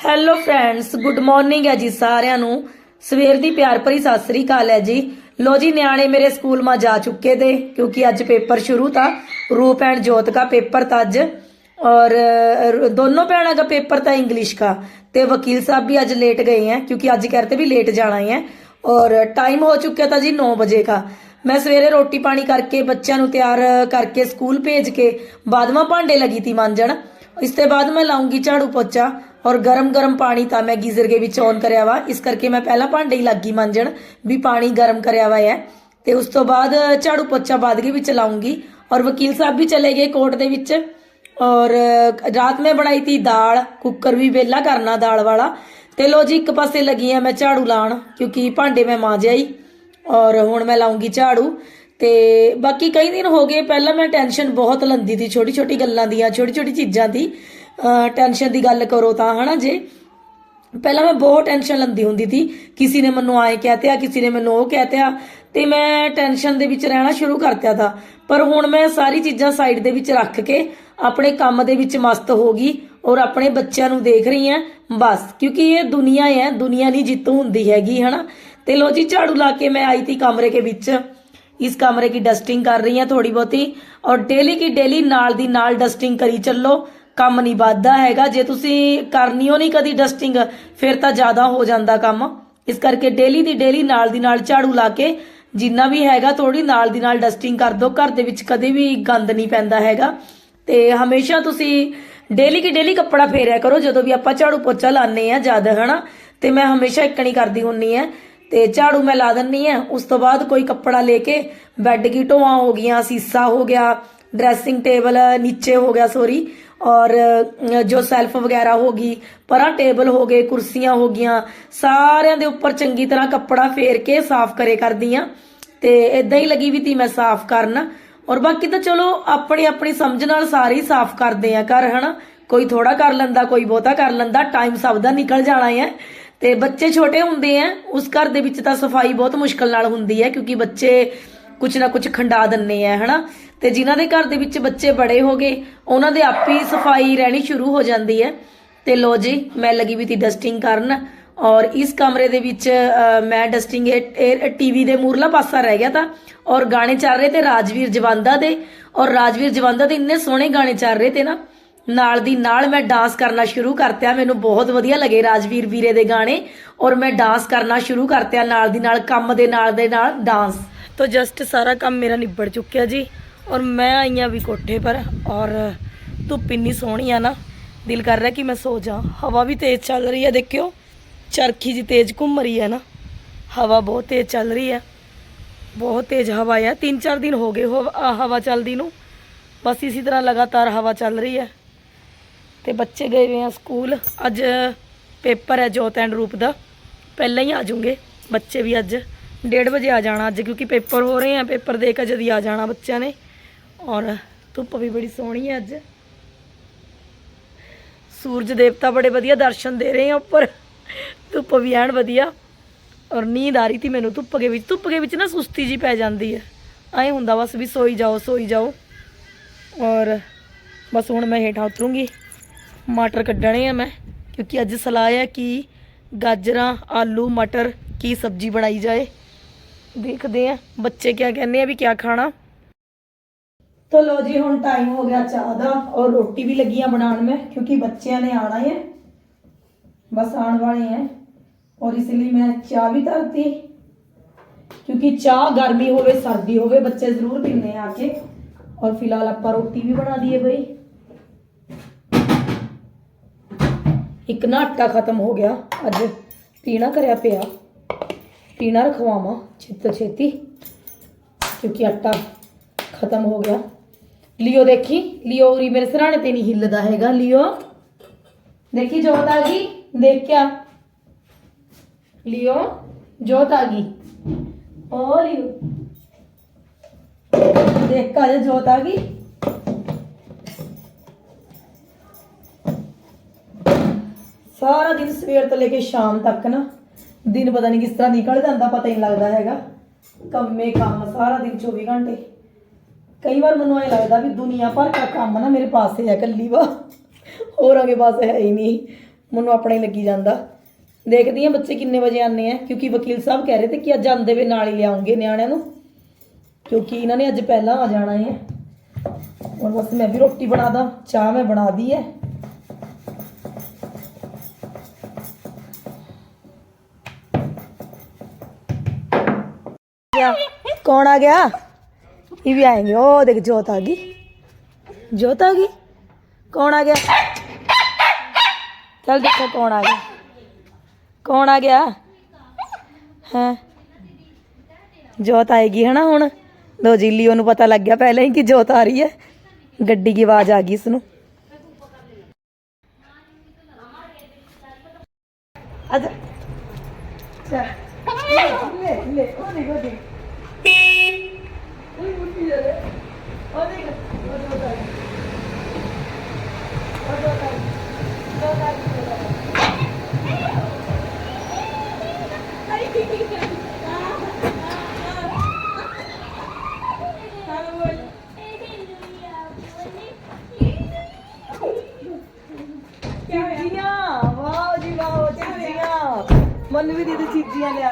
Hello friends good morning ਹੈ ਜੀ ਸਾਰਿਆਂ ਨੂੰ ਸਵੇਰ ਦੀ ਪਿਆਰ ਭਰੀ ਸਤਿ ਸ੍ਰੀ ਅਕਾਲ ਹੈ ਜੀ ਲੋ ਜੀ ਨਿਆਣੇ ਮੇਰੇ ਸਕੂਲ ਮਾ ਜਾ ਚੁੱਕੇ थे क्योंकि ਅੱਜ पेपर शुरू था रूप एंड जोत का पेपर था ਅੱਜ और अ, दोनों भैनों का पेपर था इंग्लिश का ਤੇ ਵਕੀਲ ਸਾਹਿਬ ਵੀ ਅੱਜ ਲੇਟ ਗਏ हैं क्योंकि ਅੱਜ कहते भी लेट जाना ही है और टाइम हो चुका था जी 9 बजे का ਮੈਂ ਸਵੇਰੇ ਰੋਟੀ ਪਾਣੀ ਕਰਕੇ ਬੱਚਿਆਂ ਨੂੰ ਤਿਆਰ ਕਰਕੇ ਸਕੂਲ ਭੇਜ ਕੇ ਬਾਦਮਾ ਭਾਂਡੇ ਲੱਗੀ ਤੀ ਮਾਂਜਣ ਇਸ ਤੋਂ ਬਾਅਦ ਮੈਂ ਲਾਉਂਗੀ ਝਾੜੂ ਪੋਚਾ ਔਰ ਗਰਮ-ਗਰਮ ਪਾਣੀ ਤਾਂ ਮੈਂ ਗੀਜ਼ਰ ਦੇ ਵਿੱਚ ਔਨ ਕਰਿਆ ਵਾ। ਇਸ ਕਰਕੇ ਮੈਂ ਪਹਿਲਾਂ ਭਾਂਡੇ ਹੀ ਲੱਗੀ ਮਾਂਜਣ ਵੀ ਪਾਣੀ ਗਰਮ ਕਰਿਆ ਵਾ ਹੈ ਤੇ ਉਸ ਤੋਂ ਬਾਅਦ ਝਾੜੂ ਪੋਚਾ ਬਾਦਗੀ ਵਿੱਚ ਲਾਉਂਗੀ ਔਰ ਵਕੀਲ ਸਾਹਿਬ ਵੀ ਚਲੇ ਗਏ ਕੋਰਟ ਦੇ ਵਿੱਚ। ਔਰ ਰਾਤ ਮੈਂ ਬਣਾਈ ਤੀ ਦਾਲ, ਕੁੱਕਰ ਵੀ ਵੇਲਾ ਕਰਨਾ ਦਾਲ ਵਾਲਾ। ਤੇ ਲੋ ਜੀ, ਇੱਕ ਪਾਸੇ ਲੱਗੀ ਆ ਮੈਂ ਝਾੜੂ ਲਾਣ ਕਿਉਂਕਿ ਭਾਂਡੇ ਮੈਂ ਮਾਂਜਿਆ ਹੀ। ਔਰ ਹੁਣ ਮੈਂ ਲਾਉਂਗੀ ਝਾੜੂ। ਤੇ ਬਾਕੀ ਕਈ ਦਿਨ ਹੋ ਗਏ, ਪਹਿਲਾਂ ਮੈਂ ਟੈਨਸ਼ਨ ਬਹੁਤ ਲੰਦੀ ਸੀ ਛੋਟੀ ਛੋਟੀ ਗੱਲਾਂ ਦੀਆਂ ਛੋਟੀ ਛੋਟੀ ਚੀਜ਼ਾਂ ਦੀ। ਟੈਨਸ਼ਨ ਦੀ ਗੱਲ ਕਰੋ ਤਾਂ, ਹਨਾ ਜੇ? ਪਹਿਲਾਂ ਮੈਂ ਬਹੁਤ ਟੈਨਸ਼ਨ ਲੰਦੀ ਹੁੰਦੀ ਸੀ, ਕਿਸੇ ਨੇ ਮੈਨੂੰ ਆਏ ਕਹਿਤਿਆ ਕਿਸੇ ਨੇ ਮੈਨੂੰ ਉਹ ਕਹਿਤਿਆ ਤੇ ਮੈਂ ਟੈਨਸ਼ਨ ਦੇ ਵਿੱਚ ਰਹਿਣਾ ਸ਼ੁਰੂ ਕਰਤਿਆ ਤਾਂ। ਪਰ ਹੁਣ ਮੈਂ ਸਾਰੀ ਚੀਜ਼ਾਂ ਸਾਈਡ ਦੇ ਵਿੱਚ ਰੱਖ ਕੇ ਆਪਣੇ ਕੰਮ ਦੇ ਵਿੱਚ ਮਸਤ ਹੋ ਗਈ ਔਰ ਆਪਣੇ ਬੱਚਿਆਂ ਨੂੰ ਦੇਖ ਰਹੀ ਹਾਂ ਬਸ। ਕਿਉਂਕਿ ਇਹ ਦੁਨੀਆ ਹੈ, ਦੁਨੀਆ ਨਹੀਂ ਜਿੱਤੂ ਹੁੰਦੀ ਹੈਗੀ, ਹਨਾ? ਤੇ ਲੋ ਜੀ, ਝਾੜੂ ਲਾ ਕੇ ਮੈਂ ਆਈ ਤੀ ਕਮਰੇ ਕੇ ਵਿੱਚ। ਇਸ ਕਮਰੇ की डस्टिंग कर रही हैं थोड़ी ਬਹੁਤੀ ਔਰ ਡੇਲੀ ਕੀ ਡੇਲੀ ਨਾਲ ਦੀ ਨਾਲ ਡਸਟਿੰਗ ਕਰੀ ਚੱਲੋ ਕੰਮ ਨਹੀਂ ਵੱਧਦਾ ਹੈਗਾ ਜੇ ਤੁਸੀਂ ਕਰਨੀ ਹੋ ਨਹੀਂ ਕਦੀ ਡਸਟਿੰਗ ਫਿਰ ਤਾਂ ਜ਼ਿਆਦਾ ਹੋ ਜਾਂਦਾ ਕੰਮ ਇਸ ਕਰਕੇ ਡੇਲੀ ਦੀ ਡੇਲੀ ਨਾਲ ਦੀ ਨਾਲ ਝਾੜੂ ਲਾ ਕੇ ਜਿੰਨਾ ਵੀ ਹੈਗਾ ਥੋੜੀ ਨਾਲ ਦੀ ਨਾਲ ਡਸਟਿੰਗ ਕਰ ਦਿਓ ਘਰ ਦੇ ਵਿੱਚ ਕਦੇ ਵੀ ਗੰਦ ਨਹੀਂ ਪੈਂਦਾ ਹੈਗਾ ਤੇ ਹਮੇਸ਼ਾ ਤੁਸੀਂ ਡੇਲੀ ਕੀ ਡੇਲੀ ਕੱਪੜਾ ਫੇਰਿਆ ਕਰੋ ਜਦੋਂ ਵੀ ਆਪਾਂ ਝਾੜੂ ਪੋਚਾ ਲਾਣੇ ਆ ਜਦ ਹਨਾ ਤੇ ਮੈਂ ਹਮੇਸ਼ਾ ਇਕਣੀ ਕਰਦੀ ਹੁੰਨੀ ਆ ਤੇ ਝਾੜੂ ਮੈਂ ਲਾ ਦਿੰਨੀ ਆ। ਉਸ ਤੋਂ ਬਾਅਦ ਕੋਈ ਕੱਪੜਾ ਲੈ ਕੇ ਬੈੱਡ ਕੀ ਢੋਆਂ ਹੋ ਗਈਆਂ, ਸੀਸਾ ਹੋ ਗਿਆ, ਡਰੈਸਿੰਗ ਟੇਬਲ ਨੀਚੇ ਹੋ ਗਿਆ ਸੋਰੀ ਔਰ ਜੋ ਸੈਲਫ ਵਗੈਰਾ ਹੋ ਗਈ, ਪਰਾਂ ਟੇਬਲ ਹੋ ਗਏ, ਕੁਰਸੀਆਂ ਹੋ ਗਈਆਂ, ਸਾਰਿਆਂ ਦੇ ਉੱਪਰ ਚੰਗੀ ਤਰ੍ਹਾਂ ਕੱਪੜਾ ਫੇਰ ਕੇ ਸਾਫ਼ ਕਰੇ ਕਰਦੀ ਆ। ਤੇ ਇਦਾਂ ਹੀ ਲੱਗੀ ਵੀ ਤੀ ਮੈਂ ਸਾਫ਼ ਕਰਨ। ਔਰ ਬਾਕੀ ਤਾਂ ਚਲੋ, ਆਪਣੀ ਆਪਣੀ ਸਮਝ ਨਾਲ ਸਾਰੇ ਹੀ ਸਾਫ਼ ਕਰਦੇ ਆ ਘਰ, ਹਨਾ? ਕੋਈ ਥੋੜਾ ਕਰ ਲੈਂਦਾ, ਕੋਈ ਬਹੁਤਾ ਕਰ ਲੈਂਦਾ ਟਾਈਮ ਸਭ ਦਾ ਨਿਕਲ ਜਾਣਾ ਹੈ ਤੇ ਬੱਚੇ ਛੋਟੇ ਹੁੰਦੇ ਆ, ਉਸ ਘਰ ਦੇ ਵਿੱਚ ਤਾਂ ਸਫ਼ਾਈ ਬਹੁਤ ਮੁਸ਼ਕਲ ਨਾਲ ਹੁੰਦੀ ਹੈ, ਕਿਉਂਕਿ ਬੱਚੇ ਕੁਝ ਨਾ ਕੁਝ ਖੰਡਾ ਦਿੰਨੇ ਆ, ਹਨਾ? ਤੇ ਜਿਨ੍ਹਾਂ ਦੇ ਘਰ ਦੇ ਵਿੱਚ ਬੱਚੇ ਬੜੇ ਹੋ ਗਏ, ਉਹਨਾਂ ਦੇ ਆਪੇ ਹੀ ਸਫ਼ਾਈ ਰਹਿਣੀ ਸ਼ੁਰੂ ਹੋ ਜਾਂਦੀ ਹੈ। ਤੇ ਲੋ ਜੀ, ਮੈਂ ਲੱਗੀ ਵੀ ਤੀ ਡਸਟਿੰਗ ਕਰਨ ਔਰ ਇਸ ਕਮਰੇ ਦੇ ਵਿੱਚ ਮੈਂ ਡਸਟਿੰਗ ਇਹ ਟੀਵੀ ਦੇ ਮੂਰਲਾ ਪਾਸਾ ਰਹਿ ਗਿਆ ਤਾਂ, ਔਰ ਗਾਣੇ ਚੱਲ ਰਹੇ ਤੇ ਰਾਜਵੀਰ ਜਵੰਦਾ ਦੇ, ਔਰ ਰਾਜਵੀਰ ਜਵੰਦਾ ਦੇ ਇੰਨੇ ਸੋਹਣੇ ਗਾਣੇ ਚੱਲ ਰਹੇ ਤੇ ਨਾ ਨਾਲ ਦੀ ਨਾਲ ਮੈਂ ਡਾਂਸ ਕਰਨਾ ਸ਼ੁਰੂ ਕਰਤਿਆ ਮੈਨੂੰ ਬਹੁਤ ਵਧੀਆ ਲੱਗੇ ਰਾਜਵੀਰ ਵੀਰੇ ਦੇ ਗਾਣੇ ਔਰ ਮੈਂ ਡਾਂਸ ਕਰਨਾ ਸ਼ੁਰੂ ਕਰਤਿਆ ਨਾਲ ਦੀ ਨਾਲ ਕੰਮ ਦੇ ਨਾਲ ਦੇ ਨਾਲ ਡਾਂਸ तो जस्ट सारा काम मेरा निबड़ चुक्या जी और मैं आई हाँ अभी कोठे पर और धुप इन्नी सोहनी है ना दिल कर रहा है कि मैं सो जा हवा भी तेज चल रही है देखियो चरखी जी तेज घूम रही है ना हवा बहुत तेज चल रही है ਬਹੁਤ ਤੇਜ਼ ਹਵਾ ਹੈ ਤਿੰਨ ਚਾਰ ਦਿਨ ਹੋ ਗਏ ਹੋ ਆਹ ਹਵਾ ਚੱਲਦੀ ਨੂੰ ਬਸ ਇਸੇ ਤਰ੍ਹਾਂ ਲਗਾਤਾਰ ਹਵਾ ਚੱਲ ਰਹੀ ਹੈ ਤੇ ਬੱਚੇ ਗਏ ਹੋਏ ਆ ਸਕੂਲ। ਅੱਜ ਪੇਪਰ ਹੈ ਜੋਤ ਐਂਡ ਰੂਪ ਦਾ। ਪਹਿਲਾਂ ਹੀ ਆ ਜਾਊਂਗੇ ਬੱਚੇ ਵੀ ਅੱਜ 1:30 ਵਜੇ ਆ ਜਾਣਾ ਅੱਜ, ਕਿਉਂਕਿ ਪੇਪਰ ਹੋ ਰਹੇ ਆ। ਪੇਪਰ ਦੇ ਕੇ ਜਦੀ ਆ ਜਾਣਾ ਬੱਚਿਆਂ ਨੇ। ਔਰ ਧੁੱਪ ਵੀ ਬੜੀ ਸੋਹਣੀ ਹੈ ਅੱਜ। ਸੂਰਜ ਦੇਵਤਾ ਬੜੇ ਵਧੀਆ ਦਰਸ਼ਨ ਦੇ ਰਹੇ ਆ ਉੱਪਰ। ਧੁੱਪ ਵੀ ਐਨ ਵਧੀਆ। ਔਰ ਨੀਂਦ ਆ ਰਹੀ ਤੀ ਮੈਨੂੰ ਧੁੱਪ ਦੇ ਵਿੱਚ। ਧੁੱਪ ਦੇ ਵਿੱਚ ਨਾ ਸੁਸਤੀ ਜੀ ਪੈ ਜਾਂਦੀ ਹੈ। ਐਂ ਹੁੰਦਾ ਬਸ ਵੀ ਸੋਈ ਜਾਓ ਸੋਈ ਜਾਓ। ਔਰ ਬਸ ਹੁਣ ਮੈਂ ਹੇਠਾਂ ਉਤਰੂੰਗੀ। मटर क्डने हैं मैं, क्योंकि अज सलाह है कि गाजर, आलू, मटर की सब्ज़ी बनाई जाए। देखते हैं बच्चे क्या कहने भी क्या खाना। तो लो जी हम टाइम हो गया चाह और रोटी भी लगी बनाने में, क्योंकि बच्चों ने आना है बस आने वाले हैं, और इसलिए मैं चाह भी धरती, क्योंकि चाह गर्मी हो सर्दी हो बच्चे ज़रूर पीने आके। और फ़िलहाल आप रोटी भी बना दिए भाई। ਇੱਕ ਨਾ ਆਟਾ ਖਤਮ ਹੋ ਗਿਆ। ਅੱਜ ਪੀਣਾ ਕਰਿਆ ਪਿਆ। ਪੀਣਾ ਰਖਵਾਵਾਂ ਛੇਤੀ ਛੇਤੀ, ਕਿਉਂਕਿ ਆਟਾ ਖਤਮ ਹੋ ਗਿਆ। ਲਿਓ ਦੇਖੀ, ਲਿਓ ਉਰੀ ਮੇਰੇ ਸਰਾਣੇ ਤੇ ਨਹੀਂ ਹਿੱਲਦਾ ਹੈਗਾ। ਲਿਓ, ਦੇਖੀ ਜੋਤ ਆ ਗਈ? ਦੇਖਿਆ। ਲਿਓ, ਜੋਤ ਆ ਗਈ? ਓ ਲਿਓ, ਦੇਖ ਕਾ ਜੋਤ ਆ ਗਈ? ਸਾਰਾ ਦਿਨ ਸਵੇਰ ਤੋਂ ਲੈ ਕੇ ਸ਼ਾਮ ਤੱਕ ਨਾ, ਦਿਨ ਪਤਾ ਨਹੀਂ ਕਿਸ ਤਰ੍ਹਾਂ ਨਿਕਲ ਜਾਂਦਾ, ਪਤਾ ਹੀ ਨਹੀਂ ਲੱਗਦਾ ਹੈਗਾ। ਕੰਮੇ ਕੰਮ ਸਾਰਾ ਦਿਨ 24 ਘੰਟੇ। ਕਈ ਵਾਰ ਮੈਨੂੰ ਐ ਲੱਗਦਾ ਵੀ ਦੁਨੀਆ ਭਰ ਦਾ ਕੰਮ ਨਾ ਮੇਰੇ ਪਾਸੇ ਹੈ ਕੱਲੀ ਵਾ। ਹੋਰਾਂ ਕੇ ਪਾਸੇ ਹੈ ਹੀ ਨਹੀਂ। ਮੈਨੂੰ ਆਪਣੇ ਲੱਗੀ ਜਾਂਦਾ। ਦੇਖਦੀ ਆ ਬੱਚੇ ਕਿੰਨੇ ਵਜੇ ਆਨੇ ਆ, ਕਿਉਂਕਿ ਵਕੀਲ ਸਾਹਿਬ ਕਹਿ ਰਹੇ ਤੇ ਕਿ ਅੱਜ ਆਂਦੇ ਵੇ, ਨਾਲ ਹੀ ਲਿਆਉਂਗੇ ਨਿਆਣਿਆਂ ਨੂੰ। ਕਿਉਂਕਿ ਇਹਨਾਂ ਨੇ ਅੱਜ ਪਹਿਲਾਂ ਆ ਜਾਣਾ ਹੈ। ਹੁਣ ਬਸ ਮੈਂ ਵੀ ਰੋਟੀ ਬਣਾ ਦਾਂ, ਚਾਹ ਮੈਂ ਬਣਾ ਦੀ ਹੈ। कौन आ गया ये भी आएंगे ओ देख जोत आ गई जोत आ गई कौन आ गया चल देखो कौन आ गया कौन आ गया ਹੈ ਜੋਤ ਆਏਗੀ ਹੈ ਨਾ ਹੁਣ ਲੋ ਜੀ ਲਿਓ ਨੂੰ ਪਤਾ ਲੱਗ ਗਿਆ ਪਹਿਲਾਂ ਹੀ ਕਿ ਜੋਤ ਆ ਰਹੀ ਹੈ ਗੱਡੀ ਦੀ ਆਵਾਜ਼ ਆ ਗਈ ਇਸ ਨੂੰ ਅੱਛਾ ਚੱਲ ਲੈ ਲੈ ਉਹ ਦੇਖੋ ਵੀ ਦੇ ਚੀਜ਼ੀਆਂ ਲਿਆ।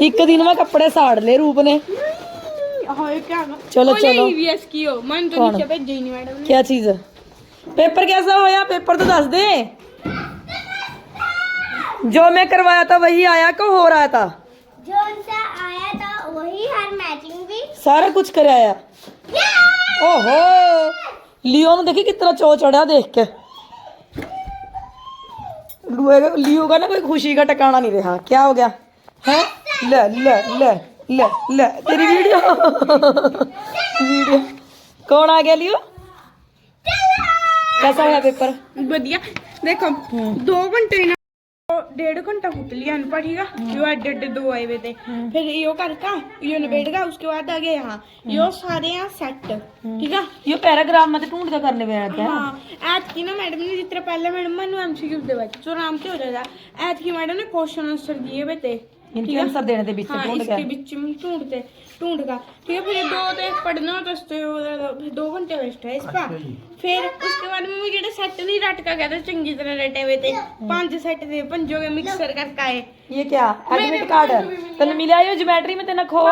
ਇੱਕ ਦਿਨ ਮੈਂ ਕੱਪੜੇ ਸਾੜ ਲਏ ਰੂਪ ਨੇ ਹਾਏ क्या चलो चलो ईवीएस की हो मन तो कौन? नीचे भेज ही नहीं मैडम ने क्या चीज पेपर कैसा होया पेपर तो दस दे जो मैं करवाया था वही आया को हो रहा था जोन सा आया था वही हर मैचिंग भी सारा कुछ कराया ओहो लियो ने देखी कितना चो चढ़ा देख के लुए- लियो का ना कोई खुशी का टकाना नहीं रहा क्या हो गया है ले ले ले ले ले तेरी वीडियो वीडियो कौन आ गया लियो कैसा है पेपर बढ़िया देखो दो घंटे ना डेढ़ घंटा फुट लिया न पढ़ेगा यो एड एड दो आए हुए थे फिर यो करका यो निबेड़गा उसके बाद आ गया यहाँ यो सारे यहाँ सेट ठीक है ये पैराग्राफ में तो ढूंढ के करने में आता है हाँ ऐत की ना मैडम ने जितने पहले मैडम मैंने एमसीक्यू दे बैठे जो आराम से हो जाता ऐत की मैडम ने क्वेश्चन आंसर दिए हुए थे इनके आंसर देने थे बीच में हाँ इसके बीच में ढूंढते ढूंढ का ठीक है फिर दो तो पढ़ना तो दो घंटे वेस्ट है इस फिर उसके बाद में मुझे सेट नहीं रट का कहते चंगी तरह रटे हुए थे। पाँच सेट थे पंजों के मिक्सर करके आए ये क्या? एडमिट कार्ड तेन मिला यो ज्योमेट्री में तेना खो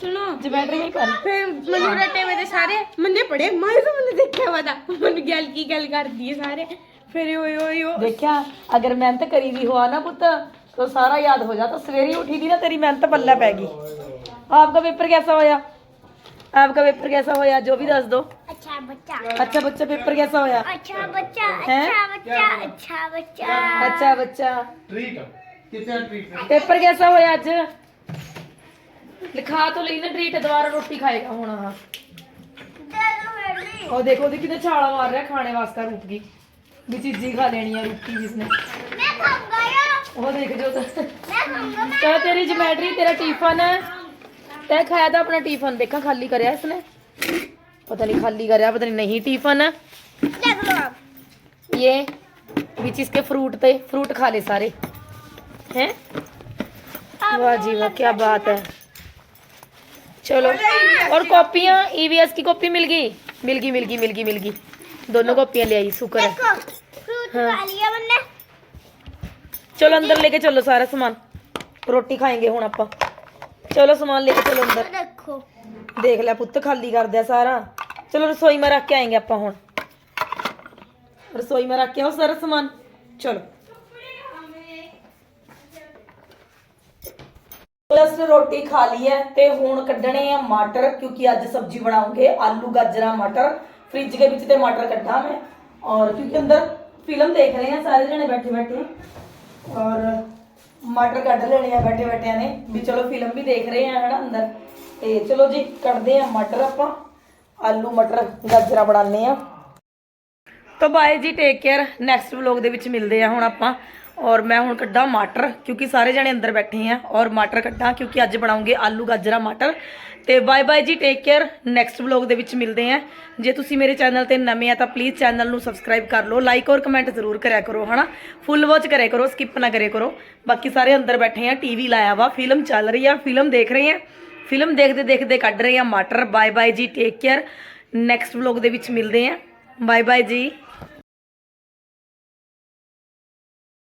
सुनो। ज्योमेट्री में कर। फिर मैंने रटे हुए थे सारे। मैंने पढ़े मैं तो मैंने देखा हुआ था। मैंने गल की गल कर दिए सारे। फिर यो यो यो देखा अगर मेहनत करी भी हुआ ना पुत तो सारा याद हो जाता सवेरे ही उठी थी ना तेरी मेहनत पल्ला पैगी आपका पेपर कैसा होया आपका पेपर कैसा होया जो भी दस दो अच्छा बच्चा अच्छा बच्चा पेपर कैसा होया अच्छा बच्चा हैं? अच्छा बच्चा अच्छा बच्चा अच्छा बच्चा ट्रीट किसे ट्रीट पेपर कैसा होया आज लिखा तो ली ना ट्रीट दोबारा रोटी खाएगा ਹੁਣ ਹਾਂ दे दो मेरी ਉਹ ਦੇਖੋ ਉਹਦੀ ਕਿਤੇ ਛਾਲਾ ਮਾਰ ਰਿਹਾ ਖਾਣੇ ਵਾਸਤੇ ਰੁਕ ਗਈ ਵੀ ਚੀਜ਼ੀ ਖਾ ਲੈਣੀ ਹੈ ਰੁਕੀ ਜਿਸਨੇ मैं खाऊंगा या ਉਹ ਦੇਖ ਜੋ मैं खाऊंगा मैं ਚਲ ਤੇਰੀ ਜਿਮੈਟਰੀ ਤੇਰਾ ਟਿਫਨ ਤੈ ਖਾਇਆ ਤਾਂ ਆਪਣਾ ਟਿਫਨ ਦੇਖਾਂ ਖਾਲੀ ਕਰਿਆ ਇਸਨੇ ਪਤਾ ਨਹੀਂ ਖਾਲੀ ਕਰਿਆ ਪਤਾ ਨਹੀਂ ਨਹੀਂ ਟਿਫਨ देख लो आप ये बीच इसके फ्रूट थे फ्रूट खा ले सारे हैं वाह जी वाह क्या बात है चलो और कॉपियां ईवीएस की कॉपी मिल गई मिल गई मिल गई मिल गई मिल गई दोनों कॉपियां ले आई शुक्र है देखो फ्रूट हाँ। ਚਲੋ ਅੰਦਰ ਲੈ ਕੇ ਚੱਲੋ ਸਾਰਾ ਸਮਾਨ। ਰੋਟੀ ਖਾਏਂਗੇ ਹੁਣ ਆਪਾਂ। ਚਲੋ ਸਮਾਨ ਲੈ ਕੇ ਚੱਲੋ ਅੰਦਰ। ਦੇਖ ਲੈ ਪੁੱਤ ਖਾਲੀ ਕਰ ਦਿਆ ਸਾਰਾ। ਚਲੋ ਰਸੋਈ ਮਾ ਰੱਖ ਕੇ ਆਏਂਗੇ ਆਪਾਂ ਹੁਣ। ਰਸੋਈ ਮਾ ਰੱਖ ਕੇ ਆਓ ਸਾਰਾ ਸਮਾਨ। ਚਲੋ। ਪਲਸ ਰੋਟੀ ਖਾ ਲਈ ਹੈ ਤੇ ਹੁਣ ਕੱਢਣੇ ਆ ਮਟਰ ਕਿਉਂਕਿ ਅੱਜ ਸਬਜ਼ੀ ਬਣਾਉਂਗੇ ਆਲੂ ਗਾਜਰਾ ਮਟਰ। ਫ੍ਰਿਜ ਦੇ ਵਿੱਚ ਤੇ ਮਟਰ ਕੱਢਾਂ ਮੈਂ। ਔਰ ਕਿਉਂਕਿ ਅੰਦਰ ਫਿਲਮ ਦੇਖ ਰਹੇ ਆ ਸਾਰੇ ਜਣੇ ਬੈਠੇ ਬੈਠੇ ਔਰ ਮਟਰ ਕੱਢ ਲੈਣੇ ਆ ਬੈਠੇ ਬੈਠਿਆਂ ਨੇ, ਵੀ ਚਲੋ ਫਿਲਮ ਵੀ ਦੇਖ ਰਹੇ ਆ ਹਨਾ ਅੰਦਰ। ਤੇ ਚਲੋ ਜੀ, ਕੱਢਦੇ ਆ ਮਟਰ ਆਪਾਂ। ਆਲੂ ਮਟਰ ਗਾਜਰਾਂ ਬਣਾਉਂਦੇ ਆ। ਤਾਂ ਬਾਏ ਜੀ ਟੇਕ ਕੇਅਰ ਨੈਕਸਟ ਵਲੌਗ ਦੇ ਵਿੱਚ ਮਿਲਦੇ ਆ ਹੁਣ ਆਪਾਂ। ਔਰ ਮੈਂ ਹੁਣ ਕੱਢਾਂ ਮਟਰ, ਕਿਉਂਕਿ ਸਾਰੇ ਜਣੇ ਅੰਦਰ ਬੈਠੇ ਆ। ਔਰ ਮਟਰ ਕੱਢਾਂ, ਕਿਉਂਕਿ ਅੱਜ ਬਣਾਉਂਗੇ ਆਲੂ ਗਾਜਰਾ ਮਟਰ। ਤੇ ਬਾਏ ਬਾਏ ਜੀ ਟੇਕ ਕੇਅਰ ਨੈਕਸਟ ਵਲੌਗ ਦੇ ਵਿੱਚ ਮਿਲਦੇ ਆ। ਜੇ ਤੁਸੀਂ ਮੇਰੇ ਚੈਨਲ ਤੇ ਨਵੇਂ ਆ, ਤਾਂ ਪਲੀਜ਼ ਚੈਨਲ ਨੂੰ ਸਬਸਕ੍ਰਾਈਬ ਕਰ ਲਓ। ਲਾਈਕ ਔਰ ਕਮੈਂਟ ਜ਼ਰੂਰ ਕਰਿਆ ਕਰੋ, ਹਨਾ? ਫੁੱਲ ਵਾਚ ਕਰਿਆ ਕਰੋ ਸਕਿਪ ਨਾ ਕਰਿਆ ਕਰੋ। ਬਾਕੀ ਸਾਰੇ ਅੰਦਰ ਬੈਠੇ ਆ ਟੀਵੀ ਲਾਇਆ ਵਾ ਫਿਲਮ ਚੱਲ ਰਹੀ ਆ ਫਿਲਮ ਦੇਖ ਰਹੇ ਆ। ਫਿਲਮ ਦੇਖਦੇ ਦੇਖਦੇ ਕੱਢ ਰਹੇ ਆ ਮਟਰ। ਬਾਏ ਬਾਏ ਜੀ ਟੇਕ ਕੇਅਰ ਨੈਕਸਟ ਵਲੌਗ ਦੇ ਵਿੱਚ ਮਿਲਦੇ ਆ। ਬਾਏ ਬਾਏ ਜੀ।